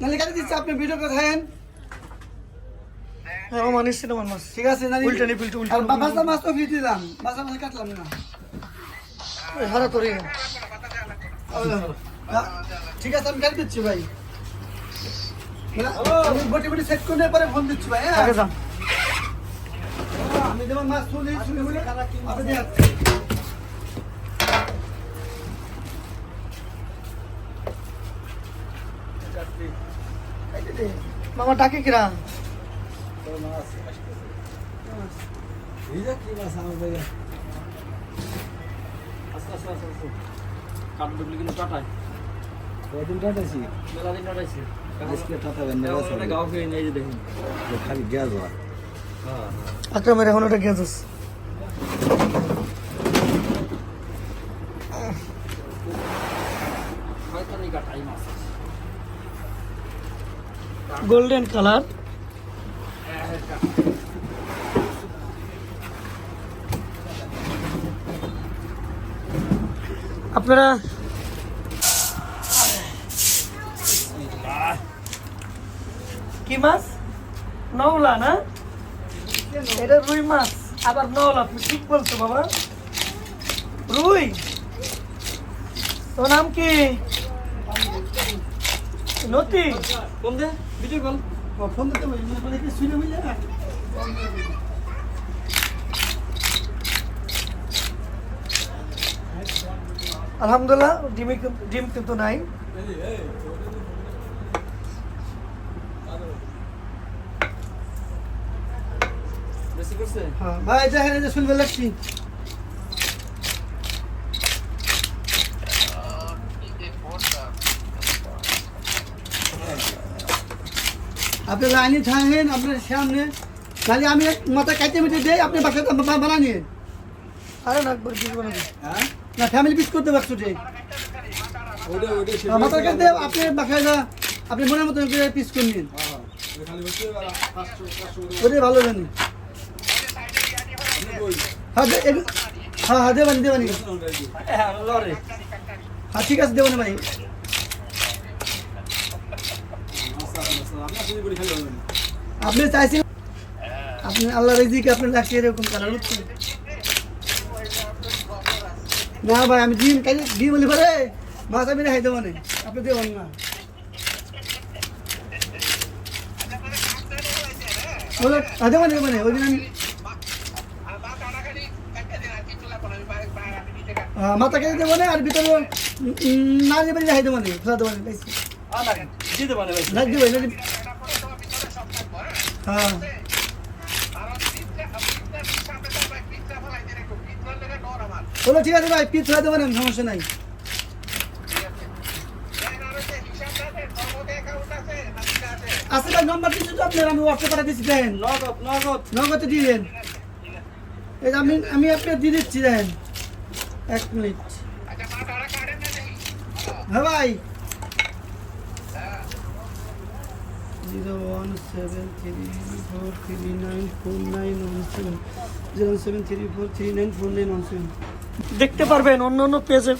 নাহলে কাটে দিচ্ছি আপনি ভিডিও করে খায়েন হ্যাঁ আমার নিশ্চিত আমার মাছ ঠিক আছে নাহলে উল্টে নি উল্টে উল্টে বাসা মাছ তো ফ্রি দিলাম। বাসা মাছ কাটলাম না। হারা তোরে। ঠিক আছে আমি কাটে দিচ্ছি ভাই। আমি বটি বটি সেট করে পরে ফোন দিচ্ছি ভাই হ্যাঁ। আমি যেমন মাছ তুলি আপনি মামা ডাকে কিরা? গ্যাস আকরামের এখন ওটা গেছিস গোল্ডেন কালার আপনারা কি মাছ? নওলা না? এটা রুই মাছ। আবার নওলা তুমি ঠিক বলছো বাবা। রুই? তোর নাম কি? নতি? কোন দে ভিডিও কল। ফোন দিতে ভাই মানে কি শুনে বুঝলে না আলহামদুলিল্লাহ ডিমে কিন্তু- ডিম কিন্তু নাই। হ্যাঁ ভাই দেখেন এই যে শুনবে লাগছি আপনি লাইনে থাকেন আপনার সামনে। তাহলে আমি মাথা কাটে মিটে দিই আপনি বাসাতে বা- বানা নিয়ে আরে না একবার কিছু বানাবি হ্যাঁ? না ফ্যামিলি পিস করতে পারছ যে। মাথার কাটে আপনি বাসায় যা আপনি মনের মতো করে পিস করে নিন। পাঁচশো পাঁচশো ওটাই ভালো জানি। হ্যাঁ হ্যাঁ হ্যাঁ দেবানি দেবানি। হ্যাঁ ঠিক আছে দেবানি ভাই আমরা শুধু করে খালি হবে আপনি চাইছেন আপনি আল্লাহ রেজিকে আপনি লাগছে এরকম কারণ হচ্ছে না ভাই আমি ডিম খাই ডিম বলি মাছ আমি খাই দেবো না। আপনি দেবেন না। দেবো না দেবো ওই দিন আমি হ্যাঁ, মাথা কেটে দেবো না আর ভিতরে না দেবেন খাই দেবো না খোলা দেবো না। দিতে পারে ভাই। হ্যাঁ। বলো ঠিক আছে ভাই পিস দেবো না সমস্যা নাই। আছে ভাই নম্বর দিচ্ছি তো আপনার আমি হোয়াটসঅ্যাপ পাঠা দিচ্ছি দেখেন নগদ নগদ। নগদে দিয়ে দেন। এই যে আমি আমি আপনার দিয়ে দিচ্ছি দেখেন এক মিনিট। হ্যাঁ ভাই। Zero one seven three four three nine four nine one seven zero seven three four three nine four nine seven. দেখতে পারবেন, অন্য অন্য পেজে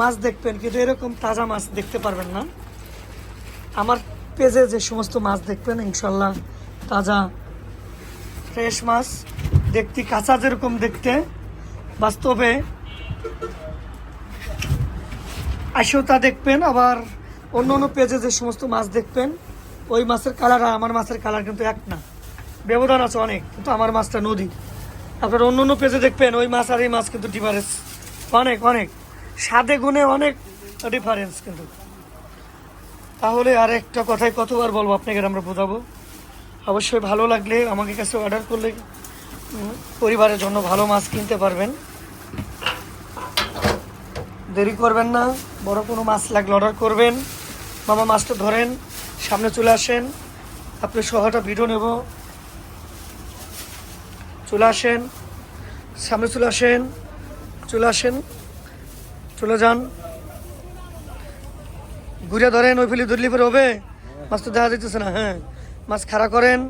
মাছ দেখবেন, কিন্তু এরকম তাজা মাছ দেখতে পারবেন না। আমার পেজে যে সমস্ত মাছ দেখবেন, ইনশাল্লাহ তাজা, ফ্রেশ মাছ, দেখতে কাঁচা যেরকম দেখতে, বাস্তবে আসেও তা দেখবেন, আবার অন্য অন্য পেজে যে সমস্ত মাছ দেখবেন ওই মাছের কালার আর আমার মাছের কালার কিন্তু এক না। ব্যবধান আছে অনেক, কিন্তু আমার মাছটা নদী। আপনার অন্য অন্য পেজে দেখবেন, ওই মাছ আর এই মাছ কিন্তু ডিফারেন্স অনেক অনেক। স্বাদে গুণে অনেক ডিফারেন্স কিন্তু। তাহলে আর একটা কথাই কতবার বলব আপনাকে আমরা বোঝাবো? অবশ্যই ভালো লাগলে আমাকে কাছে অর্ডার করলে পরিবারের জন্য ভালো মাছ কিনতে পারবেন। দেরি করবেন না, বড় কোনো মাছ লাগলে অর্ডার করবেন। মামা মাছটা ধরেন। সামনে চলে আসেন। আপনি সহটা ভিডিও নেব। চলে আসেন। সামনে চলে আসেন। চলে আসেন। চলে যান। ঘুরে ধরেন, ওই ফেলি ধরলি পরে হবে। মাছ তো দেখা যাইতেছে না হ্যাঁ। মাছ খাড়া করেন।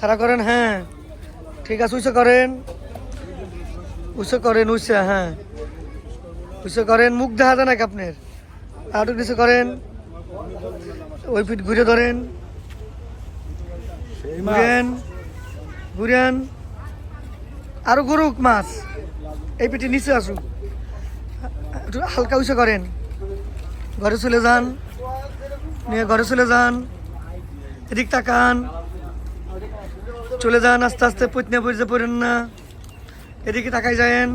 খাড়া করেন হ্যাঁ। ঠিক আছে উঁচু করেন। উঁচু করেন উঁচু হ্যাঁ। উঁচু করেন, মুখ দেখা যায় নাকি আপনার? আরও কিছু করেন। ওই পিঠ ঘুরে ধরেন। ঘুরেন ঘুরেন। আরও গরুক মাছ। এই পিঠে নিচে আসুক। একটু হালকা উঁচু করেন। ঘরে চলে যান। নিয়ে ঘরে চলে যান। এদিক তাকান। চলে যান আস্তে আস্তে পৈতনে পড়তে পড়েন না। এদিকে তাকাই যায়েন।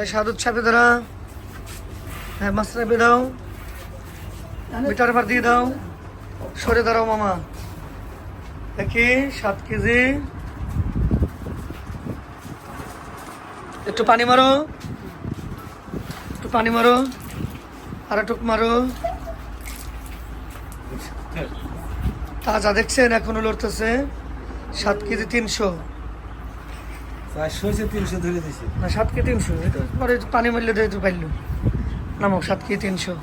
এই সাধুর ছাপে ধরা। হ্যাঁ মাছ চাপে দাও। মিটার ভার দিয়ে দাও। সরে দাঁড়াও মামা। দেখি সাত কেজি। একটু পানি মারো। একটু পানি মারো। আর একটু মারো। তাজা দেখছেন এখনও লড়তেছে। সাত কেজি তিনশো। ধরে দিছি। না সাত কেজি তিনশো। পরে পানি মারলে তো পাইলো নামো সাত কেজি তিনশো।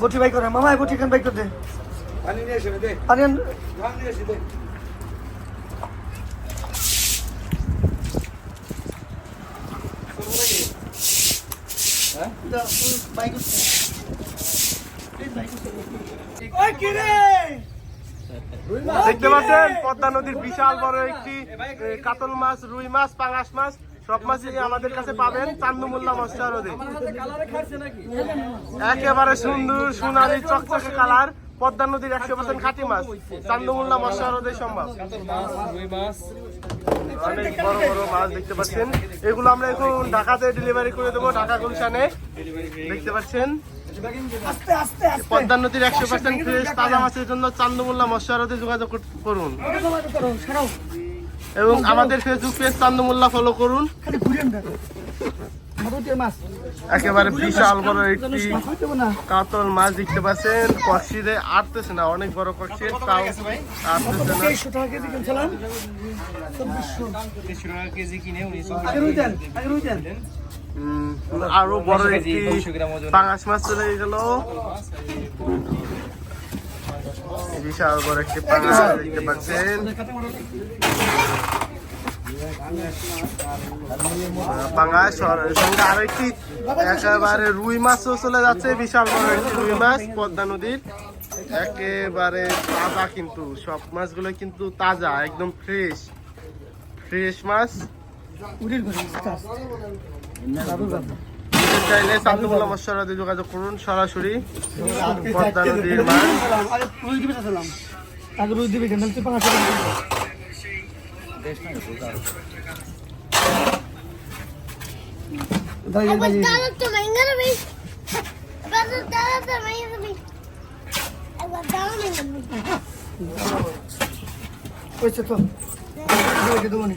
বটি বাই করে মামা বটি কেন বাই করে দে। পানি নিয়ে এসে দে। পানি নিয়ে এসে দে। দেখতে পাচ্ছেন? পদ্মা নদীর বিশাল বড় একটি কাতল মাছ রুই মাছ পাঙাশ মাছ। সব মাছই আমাদের কাছে পাবেন চান্দুমুল্লা মৎস্য রোদে। একেবারে সুন্দর সোনালি চকচকে কালার, পদ্মা নদীর একশো পার্সেন্ট খাঁটি মাছ। চান্দুমুল্লা মৎস্য রোদে সম্ভব। অনেক বড় বড় মাছ দেখতে পাচ্ছেন। এগুলো আমরা এখন ঢাকাতে ডেলিভারি করে দেবো, ঢাকা গুলশানে। দেখতে পাচ্ছেন? পদ্মা নদীর একশো পার্সেন্ট ফ্রেশ তাজা মাছের জন্য চান্দুমুল্লা মৎস্য রোদে যোগাযোগ করুন। এবং আমাদের ফেসবুক পেজ চান্দমুল্লা ফলো করুন। একেবারে বিশাল বড় একটি কাতল মাছ দেখতে পাচ্ছেন। কক্সিরে আটতেছে না অনেক বড় কক্সির তাও আটতেছে না। আরও বড় একটি পাঙাশ মাছ চলে গেল। বিশাল বড় একটি পাঙাশ দেখতে পাচ্ছেন। পাঙাশ আর সঙ্গে আরও একটি একেবারে রুই মাছও চলে যাচ্ছে বিশাল বড় একটি রুই মাছ পদ্মা নদীর। একেবারে তাজা কিন্তু সব মাছগুলো কিন্তু তাজা একদম ফ্রেশ ফ্রেশ মাছ। চাইলে চান্দুমুল্লা মৎস্যরাতে যোগাযোগ করুন সরাসরি পদ্মা নদীর মাছ আগে রুই দিবে কেন তুই পাঁচশো তো দেবো। নি।